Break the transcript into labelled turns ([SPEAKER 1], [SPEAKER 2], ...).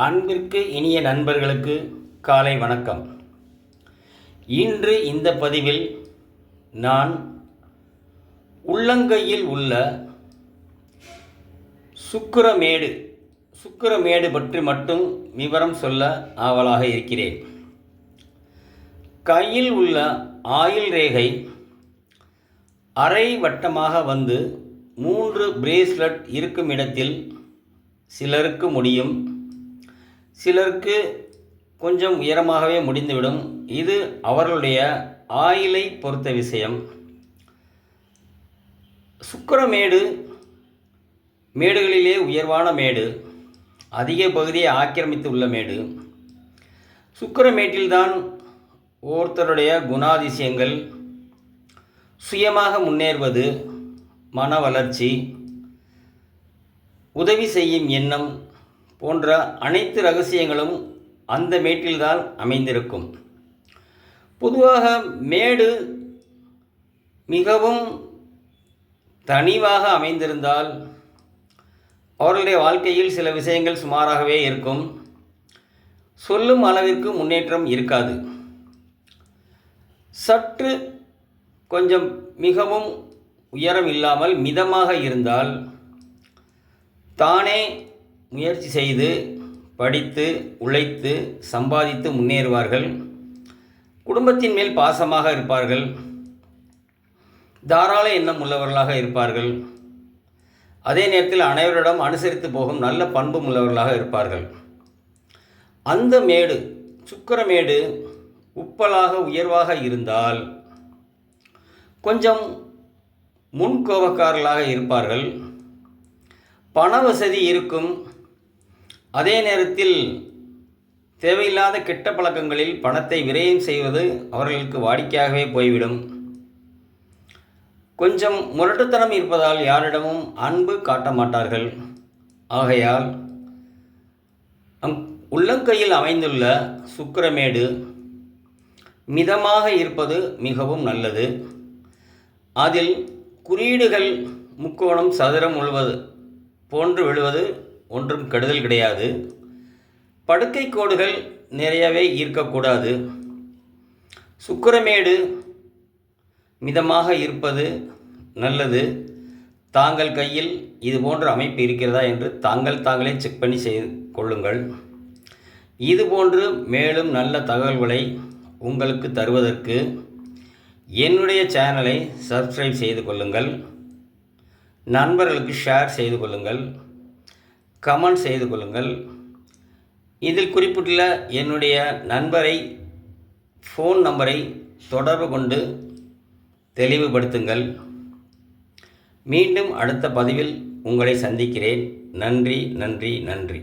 [SPEAKER 1] அன்பிற்கு இனிய நண்பர்களுக்கு காலை வணக்கம். இன்று இந்த பதிவில் நான் உள்ளங்கையில் உள்ள சுக்கரமேடு சுக்கரமேடு பற்றி மட்டும் விவரம் சொல்ல ஆவலாக இருக்கிறேன். கையில் உள்ள ஆயில் ரேகை அரை வட்டமாக வந்து மூன்று பிரேஸ்லெட் இருக்கும் இடத்தில் சிலருக்கு முடியும். சிலருக்கு கொஞ்சம் உயரமாகவே முடிந்துவிடும். இது அவர்களுடைய ஆயிலை பொறுத்த விஷயம். சுக்கரமேடு மேடுகளிலே உயர்வான மேடு. அதிக பகுதியை ஆக்கிரமித்து உள்ள மேடு சுக்கரமேட்டில்தான் ஒருத்தருடைய குணாதிசயங்கள். சுயமாக முன்னேறுவது மன வளர்ச்சி உதவி செய்யும் எண்ணம் போன்ற அனைத்து ரகசியங்களும் அந்த மேட்டில்தான் அமைந்திருக்கும். பொதுவாக மேடு மிகவும் தனிவாக அமைந்திருந்தால் அவர்களுடைய வாழ்க்கையில் சில விஷயங்கள் சுமாராகவே இருக்கும். சொல்லும் அளவிற்கு முன்னேற்றம் இருக்காது. சற்று கொஞ்சம் மிகவும் உயரம் இல்லாமல் மிதமாக இருந்தால் தானே முயற்சி செய்து படித்து உழைத்து சம்பாதித்து முன்னேறுவார்கள். குடும்பத்தின் மேல் பாசமாக இருப்பார்கள். தாராள எண்ணம் உள்ளவர்களாக இருப்பார்கள். அதே நேரத்தில் அனைவரிடம் அனுசரித்து போகும் நல்ல பண்பு உள்ளவர்களாக இருப்பார்கள். அந்த மேடு சுக்கரமேடு உப்பலாக உயர்வாக இருந்தால் கொஞ்சம் முன்கோபக்காரர்களாக இருப்பார்கள். பண வசதி இருக்கும். அதே நேரத்தில் தேவையில்லாத கெட்ட பழக்கங்களில் பணத்தை விரயம் செய்வது அவர்களுக்கு வாடிக்கையாகவே போய்விடும். கொஞ்சம் முரட்டுத்தனம் இருப்பதால் யாரிடமும் அன்பு காட்ட மாட்டார்கள். ஆகையால் அங் உள்ளங்கையில் அமைந்துள்ள சுக்கிரமேடு மிதமாக இருப்பது மிகவும் நல்லது. அதில் குறியீடுகள் முக்கோணம் சதுரம் உழுவது போன்று விழுவது ஒன்றும் கெடுதல் கிடையாது. படுக்கை கோடுகள் நிறையவே ஈர்க்கக்கூடாது சுக்கிரமேடு மிதமாக இருப்பது நல்லது. தாங்கள் கையில் இது போன்ற அமைப்பு இருக்கிறதா என்று தாங்கள் தாங்களே செக் பண்ணி செய்து கொள்ளுங்கள். இதுபோன்று மேலும் நல்ல தகவல்களை உங்களுக்கு தருவதற்கு என்னுடைய சேனலை சப்ஸ்கிரைப் செய்து கொள்ளுங்கள். நண்பர்களுக்கு ஷேர் செய்து கொள்ளுங்கள். கமெண்ட் செய்து கொள்ளுங்கள். இதில் குறிப்பிட்டுள்ள என்னுடைய நண்பரை ஃபோன் நம்பரை தொடர்பு கொண்டு தெளிவுபடுத்துங்கள். மீண்டும் அடுத்த பதிவில் உங்களை சந்திக்கிறேன். நன்றி நன்றி நன்றி.